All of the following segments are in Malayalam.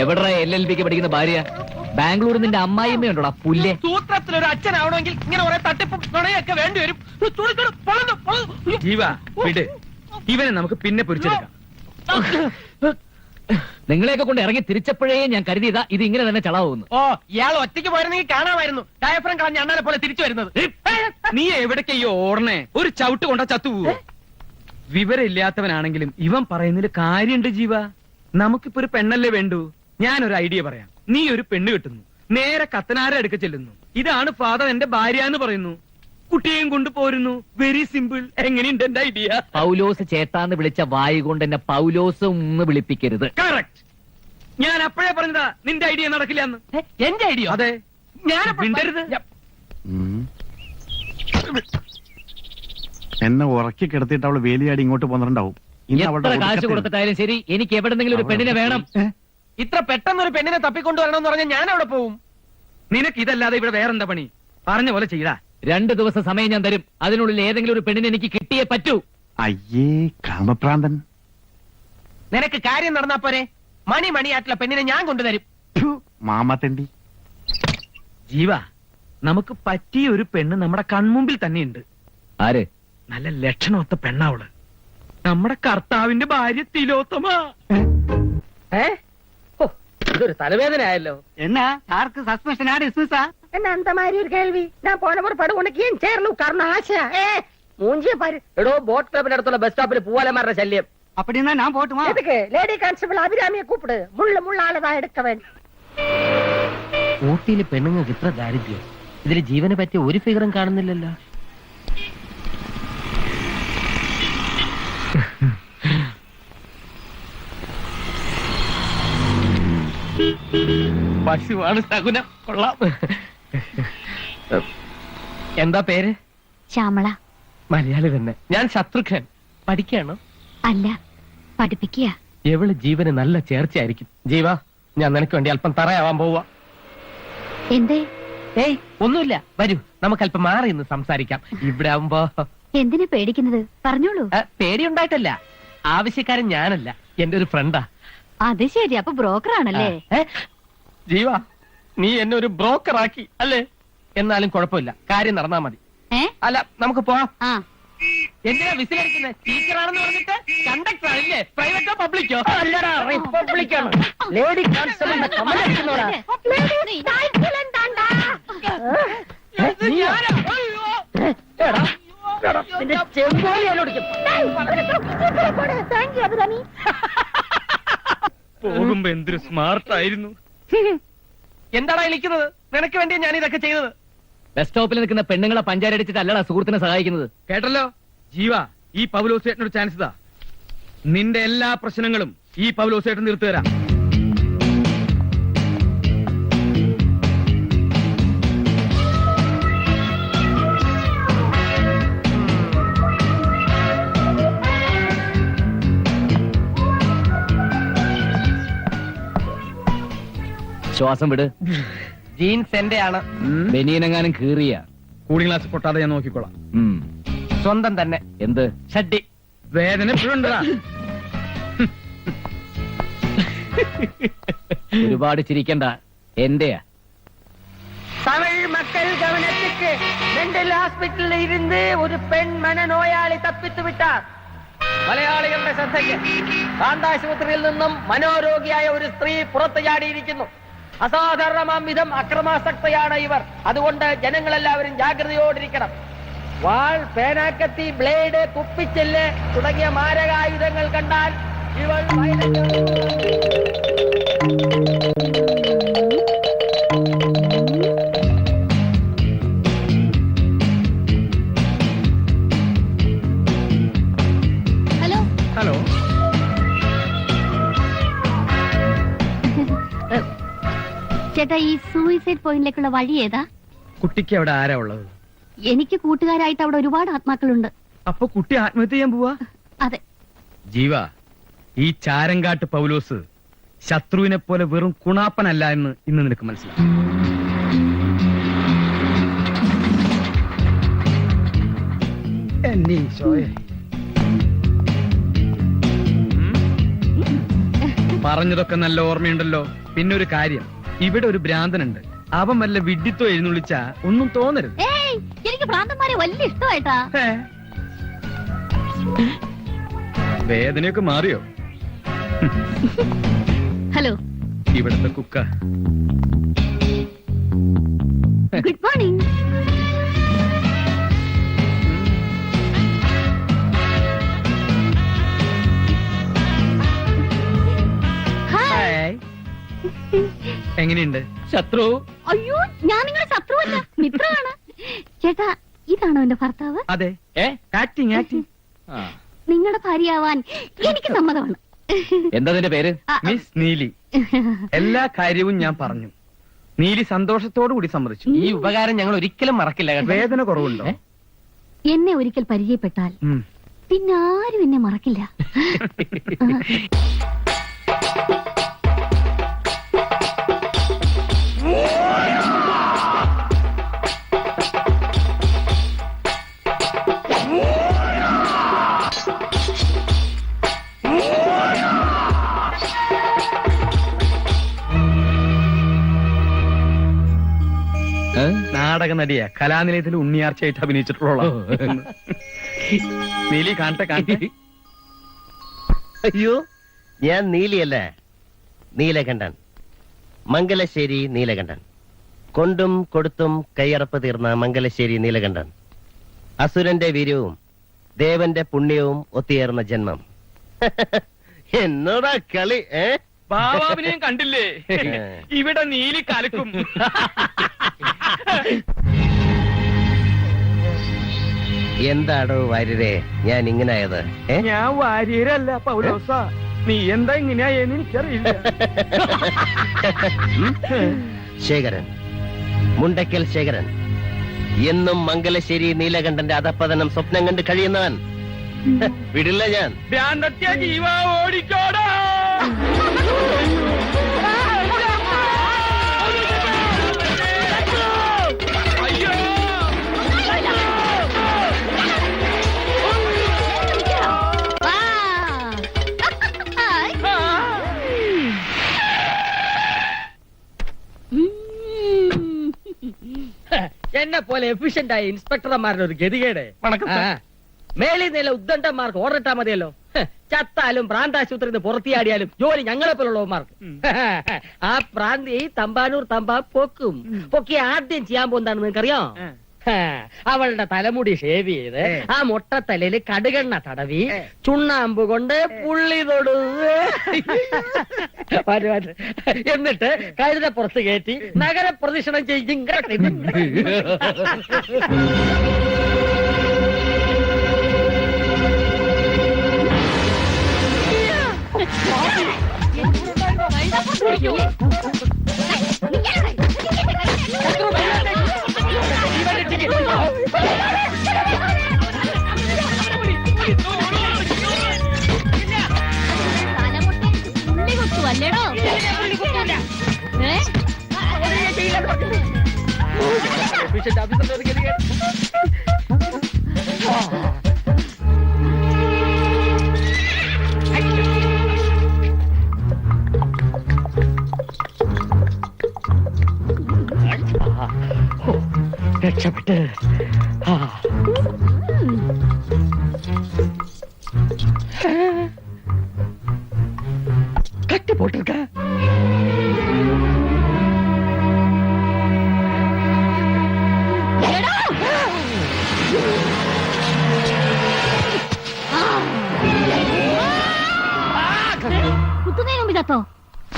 എവിടെ എൽ എൽ ബിക്ക് പഠിക്കുന്ന ഭാര്യ? ബാംഗ്ലൂർ നിന്റെ അമ്മായിമ്മയുണ്ടോടാ പുല്ലേ? സൂത്രത്തിൽ ഒരു അച്ഛനാവണമെങ്കിൽ ഇങ്ങനെ കുറെ തട്ടിപ്പും നുണയൊക്കെ വേണ്ടി വരും. ജീവ വിട്. ഇവനെ നമുക്ക് പിന്നെ പൊരിച്ചെടുക്കാം നിങ്ങളെയൊക്കെ കൊണ്ട് ഇറങ്ങി തിരിച്ചപ്പോഴേ ഞാൻ കരുതിയതാ ഇത് ഇങ്ങനെ തന്നെ ചളാവുന്നു. ഓ ഇയാൾ ഒറ്റയ്ക്ക് പോയിരുന്നെങ്കിൽ കാണാമായിരുന്നു. ഡയഫ്രം കളഞ്ഞ അണ്ണാനെ പോലെ തിരിച്ചു വരുന്നത്. നീ എവിടേക്കയ്യോ ഓർണേ? ഒരു ചവിട്ട് കൊണ്ട ചത്തുപോവോ? വിവരമില്ലാത്തവനാണെങ്കിലും ഇവൻ പറയുന്നതിൽ കാര്യമുണ്ട് ജീവ. നമുക്കിപ്പോ ഒരു പെണ്ണല്ലേ വേണ്ടു? ഞാനൊരു ഐഡിയ പറയാം. നീ ഒരു പെണ്ണ് കിട്ടുന്നു. നേരെ കത്തനാരെ അടുക്ക ചെല്ലുന്നു. ഇതാണ് ഫാദർ എന്റെ ഭാര്യ എന്ന് പറയുന്നു. കുട്ടിയെയും കൊണ്ട് പോരുന്നു. വെരി സിമ്പിൾ എങ്ങനെയുണ്ട് എന്റെ ഐഡിയ? പൗലോസ് ചേട്ടാന്ന് വിളിച്ച വായു കൊണ്ട് എന്നെ പൗലോസ് ഒന്ന് വിളിപ്പിക്കരുത്. കറക്റ്റ് ഞാൻ അപ്പോഴേ പറഞ്ഞതാ നിന്റെ ഐഡിയ നടക്കില്ല എന്ന്. എന്റെ ഐഡിയ? അതെ. ഞാൻ മിണ്ടരുത്. എന്നെ ഉറക്കി കിടത്തിട്ട് അവൾ വേലിയാടി ഇങ്ങോട്ട് പോന്നിട്ടുണ്ടാവും അവളുടെ കാശ് ഒടുക്കത്തെ- കൊടുത്തിട്ടായാലും ശരി എനിക്ക് എവിടെന്നെങ്കിലും ഒരു പെണ്ണിനെ വേണം. ഇത്ര പെട്ടെന്ന് ഒരു പെണ്ണിനെ തപ്പിക്കൊണ്ടുവരണം എന്ന് പറഞ്ഞാൽ ഞാൻ അവിടെ പോവും. നിനക്ക് ഇതല്ലാതെ ഇവിടെ വേറെന്താ പണി? പറഞ്ഞ പോലെ ചെയ്താ. രണ്ട് ദിവസം സമയം ഞാൻ തരും. അതിനുള്ളിൽ ഏതെങ്കിലും ഒരു പെണ്ണിനെ എനിക്ക് കിട്ടിയേ പറ്റൂ. അയ്യേ കാമപ്രാന്തൻ. നിനക്ക് കാര്യം നടന്നാ പോരെ. മണി മണിയായിട്ടുള്ള പെണ്ണിനെ ഞാൻ കൊണ്ടുതരും. ഫു, മാമാത്തണ്ടി. ജീവ നമുക്ക് പറ്റിയ ഒരു പെണ്ണ് നമ്മുടെ കൺമുമ്പിൽ തന്നെയുണ്ട്. ആര്? നല്ല ലക്ഷണമൊത്ത പെണ്ണാവള് നമ്മുടെ കർത്താവിന്റെ ഭാര്യ തിലോത്തമ ഏ ഓ, ഇതൊരു തലവേദന ആയല്ലോ என்ன யாருக்கு சஸ்பென்ஷனா டிஸ்மிஸா என்ன அந்த மாதிரி ஒரு கேள்வி நான் போன ஒரு படம் உனக்கு ஏன் சேர்ல உட்காரணும் ஆசை ஏ மூஞ்சிய பாரு എടോ ബോട്ട് ക്ലബിന്റെ അടുത്തുള്ള ബസ് സ്റ്റോപ്പിൽ പൂവാലന്മാരുടെ ശല്യം அப்படின்னா நான் போட்டுமா எதுக்கு லேடி கான்ஸ்டபிள் அபிராமியை கூப்பிடு முள்ள முள்ளாலதான் எடுக்க வேண்டும் ഊട്ടിയില് പെണ്ണുങ്ങൾക്ക് ഇത്ര ദാരിദ്ര്യം ഇതില് ജീവന് പറ്റിയ ഒരു ഫിഗറും കാണുന്നില്ലല്ലോ പശുവാണ് സകുനം കൊള്ളാം. എന്താ പേര്? ശ്യാമള. മലയാളി തന്നെ. ഞാൻ ശത്രുഘ്നൻ. പഠിക്കാണോ അല്ല പഠിപ്പിക്കുക എവൾ ജീവന് നല്ല ചേർച്ചയായിരിക്കും? ജീവ ഞാൻ നിനക്ക് വേണ്ടി അല്പം തറയാവാൻ പോവാ. എന്തേ? ഏയ് ഒന്നുമില്ല. വരൂ നമുക്ക് അല്പം മാറി ഇന്ന് സംസാരിക്കാം. ഇവിടെ ആവുമ്പോ. എന്തിനു പേടിക്കുന്നത്? പറഞ്ഞോളൂ. പേടി പേടിയുണ്ടായിട്ടല്ല. ആവശ്യക്കാരൻ ഞാനല്ല. എന്റെ ഒരു ഫ്രണ്ടാ. അത് ശരി അപ്പൊ ബ്രോക്കർ ആണല്ലേ? ജീവ നീ എന്നെ ഒരു ബ്രോക്കർ ആക്കി അല്ലേ എന്നാലും കുഴപ്പമില്ല കാര്യം നടന്നാ മതി അല്ല നമുക്ക് പോവാം ആ എന്തിനാ വിസിലടിക്കുന്നത് ടീച്ചറാണെന്ന് പറഞ്ഞിട്ട് കണ്ടക്ടർ അല്ലേ പ്രൈവറ്റോ പബ്ലിക്കോ അല്ലടാ റിപ്പബ്ലിക്കാണ് ലേഡി കോൺസ്റ്റബിളിന്റെ അഭിരാമി. പോകുമ്പോ എന്തൊരു സ്മാർട്ട് ആയിരുന്നു എന്താടാ ഇളിക്കുന്നത്? നിനക്ക് വേണ്ടി ഞാൻ ഇതൊക്കെ ചെയ്തത്. ബസ് സ്റ്റോപ്പിൽ നിൽക്കുന്ന പെണ്ണുങ്ങളെ പഞ്ചാരടിച്ചിട്ട് അല്ലടാ സുഹൃത്തിനെ സഹായിക്കുന്നത്. കേട്ടല്ലോ? ജീവ ഈ പൗലോസേട്ടനോട് ചാൻസ് ഇതാ. നിന്റെ എല്ലാ പ്രശ്നങ്ങളും ഈ പൗലോസേട്ടൻ തീർത്തു തരാം ശ്വാസം വിട് ജീൻസ് എന്റെ ആണ് ബനിയനെങ്ങാനും കീറിയ കൂളിംഗ് ഗ്ലാസ് പൊട്ടാതെ ഞാൻ നോക്കിക്കോളാം ഉം. സ്വന്തം തന്നെ എന്ത് ഷഡ്ഡി വേദന എപ്പോഴുണ്ടതാ ഒരുപാട് ചിരിക്കണ്ട എന്റെയാ தமிழ் மக்கள் கவனத்துக்கு மெண்டல் ஹாஸ்பிட்டலில் இருந்து ஒரு பெண் மனநோயாளி தப்பித்து விட்டார் മലയാളികളുടെ ശ്രദ്ധയ്ക്ക് കാന്താശുപത്രിയിൽ നിന്നും മനോരോഗിയായ ഒരു സ്ത്രീ പുറത്തു ചാടിയിരിക്കുന്നു അസാധാരണമാം വിധം അക്രമാസക്തയാണ് ഇവർ. അതുകൊണ്ട് ജനങ്ങളെല്ലാവരും ജാഗ്രതയോടിരിക്കണം. വാൾ പേനാക്കത്തി ബ്ലേഡ് കുപ്പിച്ചെല്ല് തുടങ്ങിയ മാരകായുധങ്ങൾ കണ്ടാൽ ഇവൾ ചേട്ടാ ഈ സൂയിസൈഡ് പോയിന്റിലേക്കുള്ള വഴി ഏതാ? കുട്ടിക്ക് അവിടെ ആരാ ഉള്ളത്? എനിക്ക് കൂട്ടുകാരായിട്ട് അവിടെ ഒരുപാട് ആത്മാക്കളുണ്ട്. അപ്പൊ കുട്ടി ആത്മഹത്യ ചെയ്യാൻ പോവാ? അതെ. ജീവ ഈ ചാരങ്കാട്ട് പൗലോസ് ശത്രുവിനെ പോലെ വെറും കുണാപ്പനല്ല എന്ന് ഇന്ന് നിനക്ക് മനസ്സിലാവും എന്നെ ഈശോയെ. ഉം. പറഞ്ഞതൊക്കെ നല്ല ഓർമ്മയുണ്ടല്ലോ. പിന്നൊരു ഒരു കാര്യം. ഇവിടെ ഒരു ഭ്രാന്തനുണ്ട്. അവൻ വല്ല വിഡിത്തോ എഴുന്നള്ളിച്ച ഒന്നും തോന്നരുത്. ഏയ് എനിക്ക് ഭ്രാന്തന്മാരെ വലിയ ഇഷ്ടമായിട്ടാ. ഹേ. വേദനയൊക്കെ മാറിയോ? ഹലോ. ഇവിടുത്തെ കുക്ക. Good morning. എങ്ങനെയുണ്ട്? ശത്രു? അയ്യോ ഞാൻ നിങ്ങളുടെ ശത്രുവല്ല. മിത്രമാണ്. ചേട്ടാ ഇതാണോ എന്റെ ഭർത്താവ്? അതെ. ആക്ടിങ് ആക്ടിങ് ആ. നിങ്ങളുടെ ഭാര്യയാവാൻ എനിക്ക് സമ്മതമാണ്. എന്താ നിന്റെ പേര്? മിസ് നീലി. എല്ലാ കാര്യവും ഞാൻ പറഞ്ഞു. നീലി സന്തോഷത്തോടു കൂടി സമ്മതിച്ചു. ഈ ഉപകാരം ഞങ്ങൾ ഒരിക്കലും മറക്കില്ല വേദന കുറവുണ്ടോ? എന്നെ ഒരിക്കൽ പരിചയപ്പെട്ടാൽ പിന്നെ ആരും എന്നെ മറക്കില്ല. നാടക നടിയ കലാനിലയത്തിൽ ഉണ്ണിയാർച്ചയായിട്ട് അഭിനയിച്ചിട്ടുള്ള നീലി കാണട്ടെ കാണട്ടെ. അയ്യോ. ഞാൻ നീലിയല്ലേ നീലകണ്ഠൻ. മംഗലശ്ശേരി നീലകണ്ഠൻ. കൊണ്ടും കൊടുത്തും കയ്യറപ്പ് തീർന്ന മംഗലശ്ശേരി നീലകണ്ഠൻ. അസുരന്റെ വീര്യവും ദേവന്റെ പുണ്യവും ഒത്തുചേർന്ന ജന്മം. എന്നോടാ കളി ഏ? ബാബാവിനെയും കണ്ടില്ലേ? ഇവിടെ നീലി കലക്കും. എന്താടോ വാര്യരെ? ഞാൻ ഇങ്ങനായത് ഞാൻ വാര്യരല്ല പൗലോസ. നീ എന്താ ഇങ്ങനെയായെന്ന് എനിക്കറിയില്ല. ശേഖരൻ മുണ്ടക്കൽ ശേഖരൻ. എന്നും മംഗലശ്ശേരി നീലകണ്ഠന്റെ അധപ്പതനം സ്വപ്നം കണ്ട് കഴിയുന്നവൻ. വിടില്ല ഞാൻ. ജീവ ഓടിക്കോടാ. അയ്യോ വാ. ഉം. എന്നെ പോലെ എഫിഷ്യന്റ് ആയ ഇൻസ്പെക്ടർമാരുടെ ഒരു ആ. നില ഉദ്ദണ്ഡന്മാർക്ക് ഓർഡർ ഇട്ടാ മതിയല്ലോ. ചത്താലും പ്രാന്താശുപത്രി നിന്ന് പുറത്തിയാടിയാലും ജോലി ഞങ്ങളെ പോലുള്ളവന്മാർക്ക്. ആ പ്രാന്തി തമ്പാനൂർ തമ്പാ പൊക്കും. പൊക്കി ആദ്യം ചെയ്യാൻ പോകുന്നതാണ് നിങ്ങൾക്കറിയോ? അവളുടെ തലമുടി ഷേവ് ചെയ്ത് ആ മുട്ടത്തലയിൽ കടുകെണ്ണ തടവി ചുണ്ണാമ്പ് കൊണ്ട് പുള്ളി തൊടു. എന്നിട്ട് കഴുത പുറത്ത് കയറ്റി നഗര പ്രദക്ഷിണം ചെയ്യും. పిచ్చ డాబీ తోరికి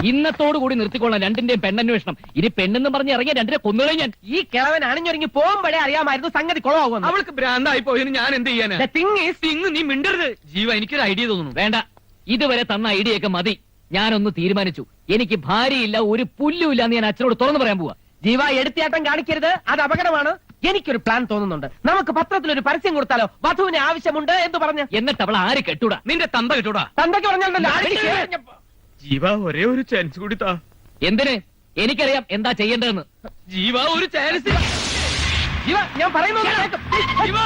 ഇന്നത്തോടു കൂടി നിർത്തിക്കൊള്ളാം രണ്ടിന്റെയും പെണ്ണന്വേഷണം. ഇനി പെണ്ണെന്ന് പറഞ്ഞ് ഇറങ്ങിയ രണ്ടിനെ കൊന്നുകളെ ഞാൻ. ഈ കിളവൻ അണിഞ്ഞൊരുങ്ങി പോകുമ്പോഴേ അറിയാമായിരുന്നു സംഗതി കുളമാകുന്നു അവൾക്ക് ഭ്രാന്തായി പോയതിന് ഞാൻ എന്ത് ചെയ്യാനാ? The thing is, ഇങ്ങ് നീ മിണ്ടരുത്. ജീവ എനിക്കൊരു ഐഡിയ തോന്നുന്നു. വേണ്ട. ഇതുവരെ തന്ന ഐഡിയ ഒക്കെ മതി. ഞാനൊന്ന് തീരുമാനിച്ചു. എനിക്ക് ഭാര്യയില്ല ഒരു പുല്ലുമില്ല എന്ന് ഞാൻ അച്ഛനോട് തുറന്നു പറയാൻ പോവാ. ജീവ എടുത്തിയാട്ടം കാണിക്കരുത്. അത് അപകടമാണ്. എനിക്കൊരു പ്ലാൻ തോന്നുന്നുണ്ട്. നമുക്ക് പത്രത്തിൽ ഒരു പരസ്യം കൊടുത്താലോ? വധുവിന് ആവശ്യമുണ്ട് എന്ന് പറഞ്ഞു. എന്നിട്ട് അവൾ ആര് കെട്ടൂടാ? നിന്റെ തന്ത കിട്ടൂടാ? തന്തയ്ക്ക് പറഞ്ഞാലല്ലോ ജീവ ഒരേ ഒരു ചാൻസ് കൂടി താ. എന്തിന്? എനിക്കറിയാം എന്താ ചെയ്യേണ്ടതെന്ന്. ജീവ ഒരു ചാൻസ് ജീവ ഞാൻ പറയുന്നു. ജീവ.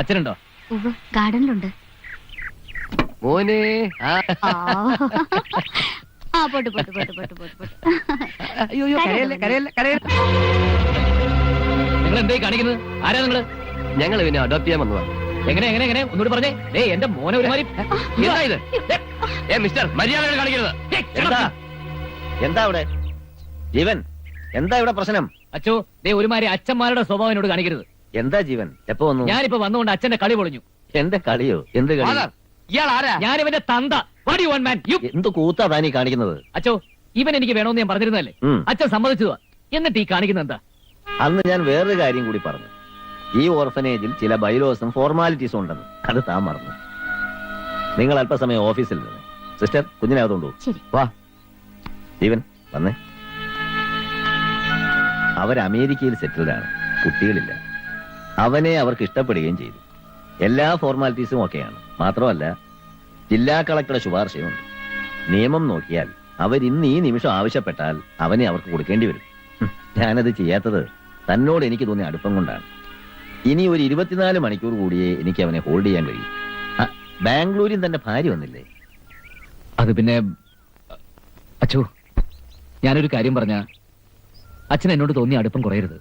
അച്ഛനുണ്ടോ? ഉവ്വ് ഗാർഡനിലുണ്ട്. മോനെ ആ, ആ. ആ പോട്ട് പോട്ട് പോട്ട് പോട്ട് പോട്ട് പോട്ട്. അയ്യോ അയ്യോ, കരയല്ലേ കരയല്ലേ? കരയല്ലേ നിങ്ങൾ എന്തായി കാണിക്കുന്നത്? ആരാ നിങ്ങൾ? ഞങ്ങൾ ഇവനെ അഡോപ്റ്റ് ചെയ്യാൻ വന്നതാ. എങ്ങനെ എങ്ങനെ എങ്ങനെ? ഒന്നുകൂടി പറഞ്ഞേ. ഡേ എന്റെ മോനെ ഒരുമാതിരി എന്താ ഇത്? ഏ മിസ്റ്റർ മര്യാദ കാണിക്കരുത്. എന്താ? എന്താ? ഇവിടെ ജീവൻ എന്താ ഇവിടെ പ്രശ്നം? അച്ഛോ ദേ ഒരുമാതിരി അച്ഛന്മാരുടെ സ്വഭാവം എന്നോട് കാണിക്കരുത്. എന്താ ജീവൻ? എപ്പോ വന്നു? ഞാനിപ്പോ വന്നുകൊണ്ട് അച്ഛന്റെ കളി പൊളിഞ്ഞു. എന്റെ കളിയോ? എന്ത് കളി? ഫാദർ ഇയാൾ ആരാ ഞാൻ ഇവന്റെ തന്ത വടി വൺ മാൻ യു എന്ത് കൂത്താ താനീ കാണിക്കുന്നത്? അച്ഛോ ഇവൻ എനിക്ക് വേണമെന്ന് ഞാൻ പറഞ്ഞിരുന്നല്ലേ ഉം. അച്ഛൻ സമ്മതിച്ചതാ. എന്നിട്ട് ഈ കാണിക്കുന്ന എന്താ? അന്ന് ഞാൻ വേറൊരു കാര്യം കൂടി പറഞ്ഞു. ഈ ഓർഫനേജിൽ ചില ബൈലോസും ഫോർമാലിറ്റീസും ഉണ്ടെന്ന്. അത് താൻ മറന്നു. നിങ്ങൾ അല്പസമയം ഓഫീസിൽ നിന്ന് സിസ്റ്റർ കുഞ്ഞിനെ ശരി. വാ. ജീവൻ വന്നേ. അവർ അമേരിക്കയിൽ സെറ്റിൽഡ് ആണ്. കുട്ടികളില്ല. അവനെ അവർക്ക് ഇഷ്ടപ്പെടുകയും ചെയ്തു. എല്ലാ ഫോർമാലിറ്റീസും ഒക്കെയാണ്. മാത്രമല്ല ജില്ലാ കളക്ടറുടെ ശുപാർശയുണ്ട് നിയമം നോക്കിയാൽ അവർ ഇന്ന് ഈ നിമിഷം ആവശ്യപ്പെട്ടാൽ അവനെ അവർക്ക് കൊടുക്കേണ്ടി വരും. ഞാനത് ചെയ്യാത്തത് തന്നോട് എനിക്ക് തോന്നിയ അടുപ്പം കൊണ്ടാണ്. ഇനി ഒരു ഇരുപത്തിനാല് മണിക്കൂർ കൂടിയേ എനിക്ക് അവനെ ഹോൾഡ് ചെയ്യാൻ കഴിയും. ആ, ബാംഗ്ലൂരിൽ തന്റെ ഭാര്യ വന്നില്ലേ? അത് പിന്നെ അച്ചു ഞാനൊരു കാര്യം പറഞ്ഞ അച്ഛൻ എന്നോട് തോന്നിയ അടുപ്പം കുറയരുത്.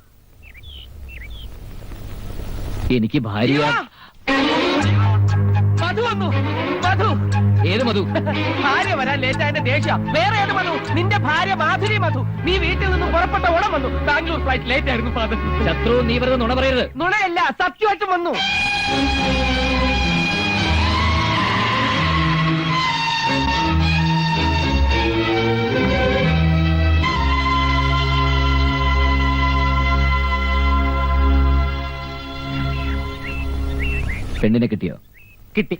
എനിക്ക് ഭാര്യ മധു വന്നു. ഏത് മധു? ഭാര്യ വരാൻ ലേറ്റ് ദേഷ്യം. വേറെ ഏത് മധു? നിന്റെ ഭാര്യ മാധുരി മധു. നീ വീട്ടിൽ നിന്ന് പുറപ്പെട്ട ഓണം വന്നു. ബാംഗ്ലൂർ ഫ്ലൈറ്റ് ലേറ്റ് ആയിരുന്നു ഫാദർ ശത്രു നീ വെറുതെ നുണ പറയരുത്. നുണയല്ല സത്യമായിട്ടും വന്നു. പെണ്ണിനെ കിട്ടിയോ? കിട്ടി?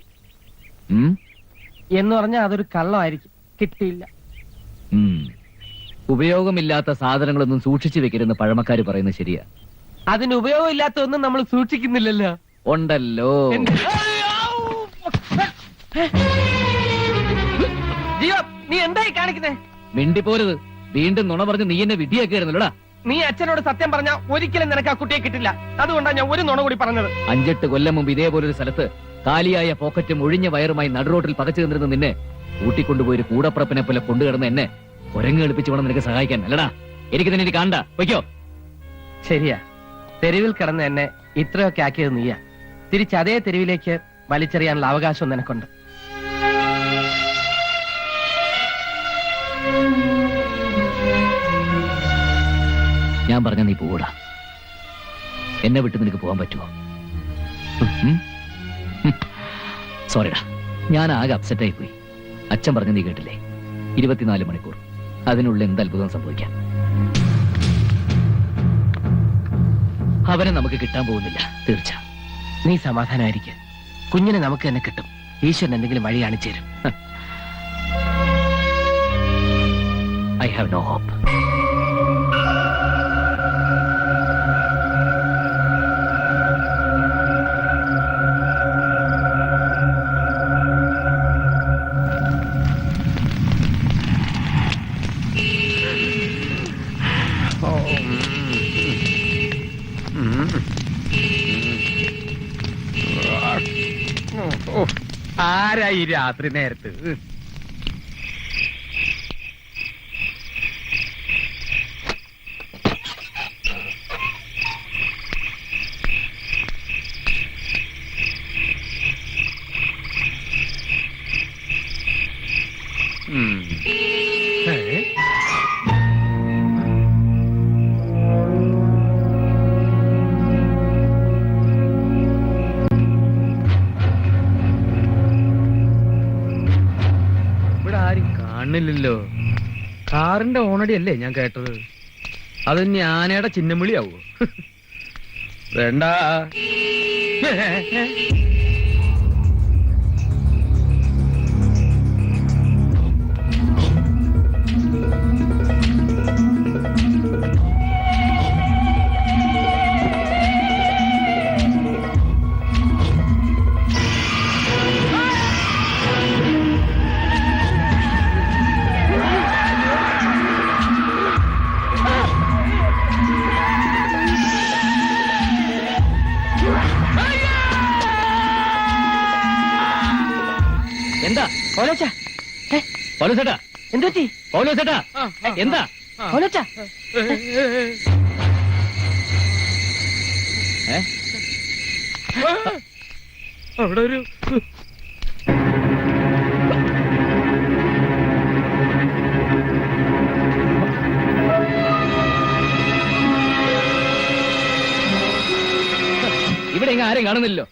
എന്ന് പറഞ്ഞാൽ അതൊരു കള്ളമായിരിക്കും. കിട്ടിയില്ല. ഉപയോഗമില്ലാത്ത സാധനങ്ങളൊന്നും സൂക്ഷിച്ചു വെക്കരുതെന്ന് പഴമക്കാര് പറയുന്നത് ശരിയാ. അതിന് ഉപയോഗമില്ലാത്ത ഒന്നും നമ്മൾ സൂക്ഷിക്കുന്നില്ലല്ലോ. ഉണ്ടല്ലോ. ജീവ നീ എന്തായി കാണിക്കുന്നേ? മിണ്ടിപ്പോരുത് വീണ്ടും നുണ പറഞ്ഞ് നീ എന്നെ വിധിയാക്കിയായിരുന്നല്ലോടാ നീ അച്ഛനോട് സത്യം പറഞ്ഞ ഒരിക്കലും നിനക്ക് ആ കുട്ടിയെ കിട്ടില്ല. അതുകൊണ്ടാണ് ഞാൻ ഒരു നുണ കൂടി പറഞ്ഞത്. അഞ്ചെട്ട് കൊല്ലം മുമ്പ് ഇതേപോലൊരു സ്ഥലത്ത് കാലിയായ പോക്കറ്റും ഒഴിഞ്ഞ വയറുമായി നടുറോട്ടിൽ പകച്ചു നിന്നിരുന്ന നിന്നെ കൂട്ടിക്കൊണ്ടുപോയി കൂടപ്പുറപ്പിനെ പോലെ കൊണ്ടുകിടന്ന് എന്നെ കുരങ്ങ് എളുപ്പിച്ചു വേണം നിനക്ക് സഹായിക്കാൻ. അല്ലടാ എനിക്ക് തന്നെ ഇനി കാണണ്ട. വയ്ക്കോ ശരിയാ. തെരുവിൽ കിടന്ന് എന്നെ ഇത്രയൊക്കെ ആക്കിയത് നീയാ. തിരിച്ച് അതേ തെരുവിലേക്ക് വലിച്ചെറിയാനുള്ള അവകാശം നിനക്കുണ്ട്. ഞാൻ പറഞ്ഞ നീ പോകൂടാ എന്നെ വിട്ട് നിനക്ക് പോകാൻ പറ്റുമോ. സോറിടാ ഞാൻ ആകെ അപ്സെറ്റായി പോയി. അച്ഛൻ പറഞ്ഞു നീ കേട്ടില്ലേ? ഇരുപത്തിനാല് മണിക്കൂർ. അതിനുള്ളിൽ എന്ത് അത്ഭുതം സംഭവിക്കാം? അവനെ നമുക്ക് കിട്ടാൻ പോകുന്നില്ല. തീർച്ച. നീ സമാധാനമായിരിക്കും കുഞ്ഞിനെ നമുക്ക് തന്നെ കിട്ടും. ഈശ്വരൻ എന്തെങ്കിലും വഴി കാണിച്ചേരും ഐ ഹാവ് നോ ഹോപ്പ് ആരാ ഈ രാത്രി നേരത്ത്? കാറിന്റെ ഓണടി അല്ലേ ഞാൻ കേട്ടത്? അത് ആനയുടെ ചിഹ്നം വിളിയാവോ വേണ്ട. പൗലോസേട്ടാ. എന്തുപറ്റി പൗലോസേട്ടാ. എന്താ? പൗലോച്ച? അവിടെ ഒരു ഇവിടെ ഇങ്ങനെ ആരെയും കാണുന്നില്ലല്ലോ.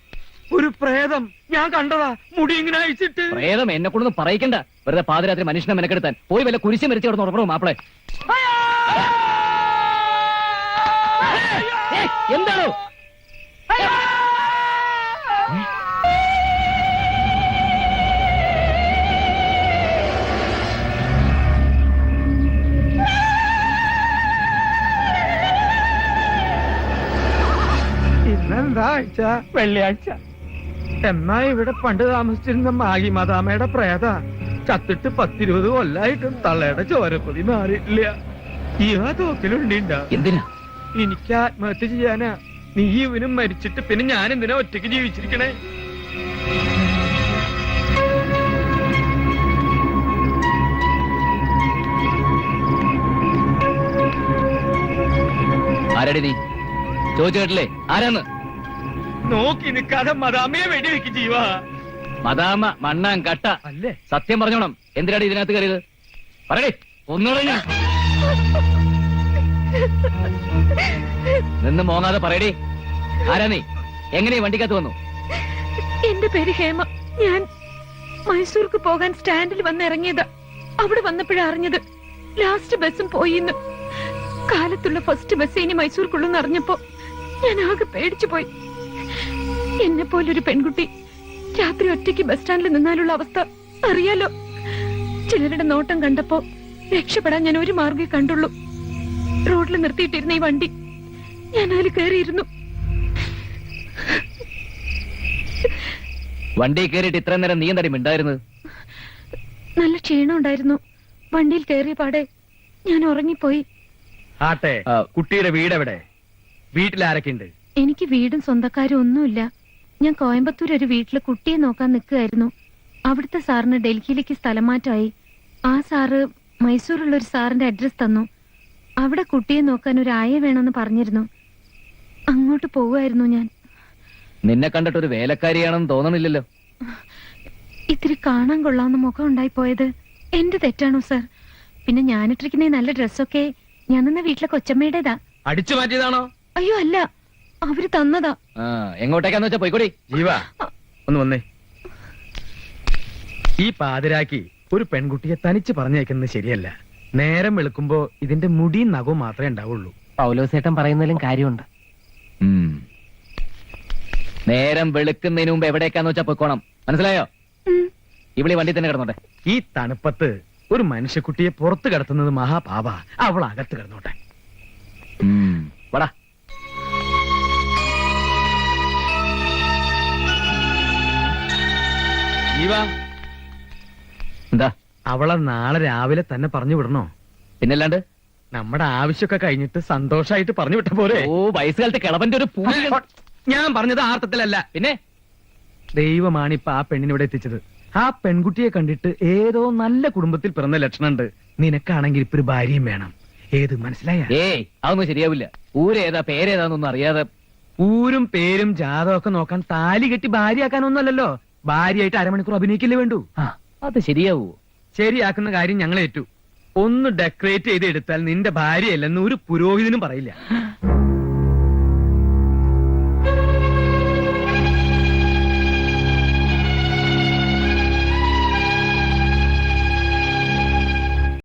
ഒരു പ്രേതം. ഞാൻ കണ്ടതാ. മുടി ഇങ്ങനെ അയച്ചിട്ട് പ്രേതം എന്നെ കൊണ്ടൊന്നും പറയിക്കണ്ട. വെറുതെ പാതിരാത്രി മനുഷ്യനെ മെനക്കെടുത്താൻ. പോയി വല്ല കുരിശ് മരിച്ചു കിടന്ന് ഉറപ്പണോ മാപ്പിളെ? എന്താണോ? വെള്ളിയാഴ്ച. എന്നാ ഇവിടെ പണ്ട് താമസിച്ചിരുന്ന മാഗി മദാമയുടെ പ്രേത. ചത്തിട്ട് പത്തിരുപത് കൊല്ലായിട്ടും തള്ളയുടെ ചോരപ്പൊതി മാറിയിട്ടില്ല. ഈ ആ തോക്കിലുണ്ടിണ്ട. എന്തിനാ? എനിക്ക് ആത്മഹത്യ ചെയ്യാനാ. നീ ഇവനും മരിച്ചിട്ട് പിന്നെ ഞാൻ എന്തിനാ ഒറ്റയ്ക്ക് ജീവിച്ചിരിക്കണേ? ആരടി നീ? ചോദിച്ചു കേട്ടില്ലേ? ആരാന്ന്? നോക്കി നിൽക്കാതെ മദാമയെ വെടിവെക്കും ജീവാ മദാമ മണ്ണാൻ കട്ട. അല്ലേ? സത്യം പറഞ്ഞോണം. എന്തിനാണ് ഇതിനകത്ത് കയറിയത്? പറയേ ഒന്നുകൂടെ നിന്ന് മോങ്ങാതെ പറയടേ. ആരാ നീ? എങ്ങനെ വണ്ടിക്കകത്ത് വന്നു? എന്റെ പേര് ഹേമ. ഞാൻ മൈസൂർക്ക് പോകാൻ സ്റ്റാൻഡിൽ വന്ന് ഇറങ്ങിയത്. അവിടെ വന്നപ്പോഴാ അറിഞ്ഞത്. ലാസ്റ്റ് ബസ്സും പോയിന്ന്. കാലത്തുള്ള ഫസ്റ്റ് ബസ് ഇനി മൈസൂർക്കുള്ളൂ അറിഞ്ഞപ്പോ ഞാൻ ആകെ പേടിച്ചു പോയി എന്നെ പോലൊരു പെൺകുട്ടി. രാത്രി ഒറ്റയ്ക്ക് ബസ് സ്റ്റാൻഡിൽ നിന്നാലുള്ള അവസ്ഥ അറിയാലോ? ചിലരുടെ നോട്ടം കണ്ടപ്പോ രക്ഷപ്പെടാൻ ഞാൻ ഒരു മാർഗേ കണ്ടുള്ളൂ. റോഡിൽ നിർത്തിയിട്ടിരുന്ന ഈ വണ്ടി ഞാൻ അതിൽ കയറിയിരുന്നു. വണ്ടി കയറിയിട്ട് ഇത്ര നേരം നീ എന്തായാലും മിണ്ടായിരുന്നത്? നല്ല ക്ഷീണം ഉണ്ടായിരുന്നു. വണ്ടിയിൽ കയറിയ പാടെ ഞാൻ ഉറങ്ങിപ്പോയി. ആട്ടെ കുട്ടിയുടെ വീട് എവിടെ വീട്ടിൽ ആരൊക്കെയുണ്ട്? എനിക്ക് വീടും സ്വന്തക്കാരും ഒന്നുമില്ല. ഞാൻ കോയമ്പത്തൂർ ഒരു വീട്ടിൽ കുട്ടിയെ നോക്കാൻ നിൽക്കുകയായിരുന്നു. അവിടുത്തെ സാറിന് ഡൽഹിയിലേക്ക് സ്ഥലം മാറ്റമായി ആ സാറ് മൈസൂരുള്ള ഒരു സാറിന്റെ അഡ്രസ് തന്നു. അവിടെ കുട്ടിയെ നോക്കാൻ ഒരു ആയ വേണമെന്ന് പറഞ്ഞിരുന്നു. അങ്ങോട്ട് പോവുമായിരുന്നു ഞാൻ. നിന്നെ കണ്ടിട്ട് ഒരു വേലക്കാരിയാണെന്ന് തോന്നണില്ലല്ലോ. ഇത്തിരി കാണാൻ കൊള്ളാവുന്ന മുഖം ഉണ്ടായി പോയത്. എന്റെ തെറ്റാണോ സർ? പിന്നെ ഞാനിട്ടിരിക്കുന്ന നല്ല ഡ്രസ്സൊക്കെ ഞാൻ നിന്ന വീട്ടിലെ കൊച്ചമ്മയുടേതാ. അടിച്ചു മാറ്റിയതാണോ? അയ്യോ അല്ല. അവർ തന്നതാ. ആ എങ്ങോട്ടേക്കാന്ന് വെച്ചാ പോയിക്കോടി. ജീവ ഒന്ന് വന്നേ. ഈ പാതിരാക്കി ഒരു പെൺകുട്ടിയെ തനിച്ച് പറഞ്ഞേക്കുന്നത് ശരിയല്ല. നേരം വെളുക്കുമ്പോ ഇതിന്റെ മുടിയും നഖവും മാത്രമേ ഉണ്ടാവുള്ളൂ. പൗലോസേട്ടൻ പറയുന്നതിലും കാര്യമുണ്ട്. നേരം വെളുക്കുന്നതിന് മുമ്പ് എവിടേക്കാന്ന് വെച്ചാ പൊയ്ക്കോണം. മനസ്സിലായോ. ഇവിടെ വണ്ടി തന്നെ കിടന്നോട്ടെ. ഈ തണുപ്പത്ത് ഒരു മനുഷ്യക്കുട്ടിയെ പുറത്ത് കിടത്തുന്നത് മഹാപാപ. അവൾ അകത്ത് കിടന്നോട്ടെ. വാടാ. എന്താ? അവളെ നാളെ രാവിലെ തന്നെ പറഞ്ഞു വിടണോ? പിന്നല്ലാണ്ട്? നമ്മുടെ ആവശ്യമൊക്കെ കഴിഞ്ഞിട്ട് സന്തോഷായിട്ട് പറഞ്ഞു വിട്ട പോലെ. ഓ വയസ്സുകാലത്തെ കിളവന്റെ ഒരു പൂ ഞാൻ പറഞ്ഞത് ആർത്ഥത്തിലല്ല. പിന്നെ? ദൈവമാണ് ഇപ്പൊ ആ പെണ്ണിനിവിടെ എത്തിച്ചത്. ആ പെൺകുട്ടിയെ കണ്ടിട്ട് ഏതോ നല്ല കുടുംബത്തിൽ പിറന്ന ലക്ഷണമുണ്ട്. നിനക്കാണെങ്കിൽ ഇപ്പൊ ഒരു ഭാര്യയും വേണം. ഏത് മനസ്സിലായ? ഏയ് അതൊന്നും ശരിയാവില്ല. ഊരേതാ പേരേതാന്നൊന്നും അറിയാതെ ഊരും പേരും ജാതകമൊക്കെ നോക്കാൻ താലി കെട്ടി ഭാര്യയാക്കാനൊന്നുമല്ലല്ലോ. ഭാര്യയായിട്ട് അരമണിക്കൂർ അഭിനയിക്കില്ലേ വേണ്ടു? അത് ശരിയാവൂ. ശരിയാക്കുന്ന കാര്യം ഞങ്ങൾ ഏറ്റു ഒന്ന് ഡെക്കറേറ്റ് ചെയ്ത് എടുത്താൽ നിന്റെ ഭാര്യയല്ലെന്ന് ഒരു പുരോഹിതനും പറയില്ല.